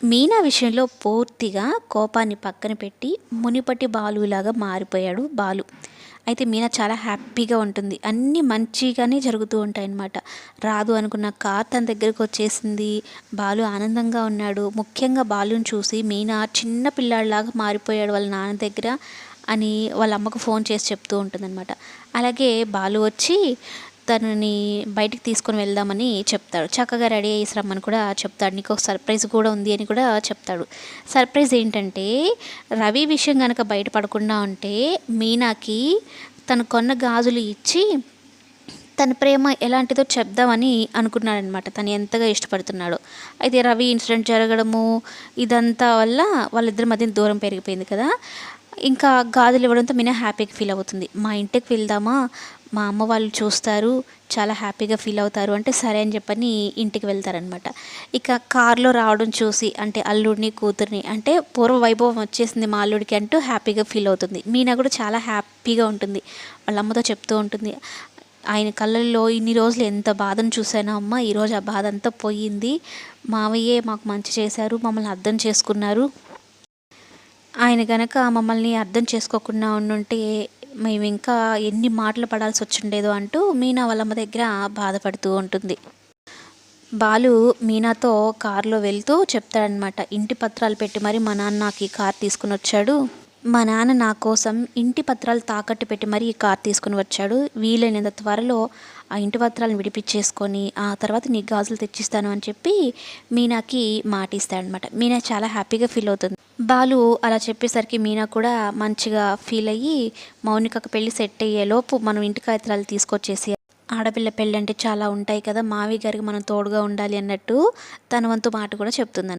మీనా విషయంలో పూర్తిగా కోపాన్ని పక్కన పెట్టి మునిపటి బాలులాగా మారిపోయాడు బాలు. అయితే మీనా చాలా హ్యాపీగా ఉంటుంది. అన్నీ మంచిగానే జరుగుతూ ఉంటాయన్నమాట. రాదు అనుకున్న కార్ తన దగ్గరకు వచ్చేసింది. బాలు ఆనందంగా ఉన్నాడు. ముఖ్యంగా బాలుని చూసి మీనా చిన్న పిల్లాడిలాగా మారిపోయాడు వాళ్ళ నాన్న దగ్గర అని వాళ్ళ అమ్మకు ఫోన్ చేసి చెప్తూ ఉంటుందన్నమాట. అలాగే బాలు వచ్చి తనని బయటికి తీసుకొని వెళ్దామని చెప్తాడు. చక్కగా రెడీ అయ్యేసి రమ్మని కూడా చెప్తాడు. నీకు ఒక సర్ప్రైజ్ కూడా ఉంది అని కూడా చెప్తాడు. సర్ప్రైజ్ ఏంటంటే రవి విషయం కనుక బయటపడకుండా ఉంటే మీనాకి తను కొన్న గాజులు ఇచ్చి తన ప్రేమ ఎలాంటిదో చెప్దామని అనుకున్నాడనమాట తను ఎంతగా ఇష్టపడుతున్నాడో. అయితే రవి ఇన్సిడెంట్ జరగడము ఇదంతా వల్ల వాళ్ళిద్దరి మధ్య దూరం పెరిగిపోయింది కదా. ఇంకా గాజులు ఇవ్వడంతో మీనా హ్యాపీగా ఫీల్ అవుతుంది. మా ఇంటికి వెళ్దామా? మా అమ్మ వాళ్ళు చూస్తారు చాలా హ్యాపీగా ఫీల్ అవుతారు అంటే సరే అని చెప్పని ఇంటికి వెళ్తారనమాట ఇక కారులో రావడం చూసి అంటే అల్లుడిని కూతుర్ని అంటే పూర్వ వైభవం వచ్చేసింది మా అల్లుడికి అంటూ హ్యాపీగా ఫీల్ అవుతుంది. మీనా కూడా చాలా హ్యాపీగా ఉంటుంది. వాళ్ళ అమ్మతో చెప్తూ ఉంటుంది ఆయన కళ్ళల్లో ఇన్ని రోజులు ఎంత బాధను చూసానో అమ్మ ఈరోజు ఆ బాధ అంతా పోయింది. మావయ్యే మాకు మంచి చేశారు మమ్మల్ని అర్థం చేసుకున్నారు. ఆయన గనక మమ్మల్ని అర్థం చేసుకోకుండా ఉండుంటే మేము ఇంకా ఎన్ని మాటలు పడాల్సి వచ్చిండేదో అంటూ మీనా వాళ్ళమ్మ దగ్గర బాధపడుతూ ఉంటుంది. బాలు మీనాతో కారులో వెళ్తూ చెప్తాడనమాట ఇంటి పత్రాలు పెట్టి మరి మా నాన్న నాకు ఈ కార్ తీసుకుని వచ్చాడు. మా నాన్న నా కోసం ఇంటి పత్రాలు తాకట్టు పెట్టి మరీ ఈ కార్ తీసుకుని వచ్చాడు. వీలైనంత త్వరలో ఆ ఇంటి పత్రాలను విడిపించేసుకొని ఆ తర్వాత నీ గాజులు తెచ్చిస్తాను అని చెప్పి మీనాకి మాట ఇస్తాడనమాట మీనా చాలా హ్యాపీగా ఫీల్ అవుతుంది. బాలు అలా చెప్పేసరికి మీనా కూడా మంచిగా ఫీల్ అయ్యి మౌనికకు పెళ్ళి సెట్ అయ్యేలోపు మనం ఇంటి కాగితాలు తీసుకొచ్చేసి ఆడపిల్ల పెళ్ళి అంటే చాలా ఉంటాయి కదా మావి గారికి మనం తోడుగా ఉండాలి అన్నట్టు తన వంతు మాట కూడా చెప్తుందని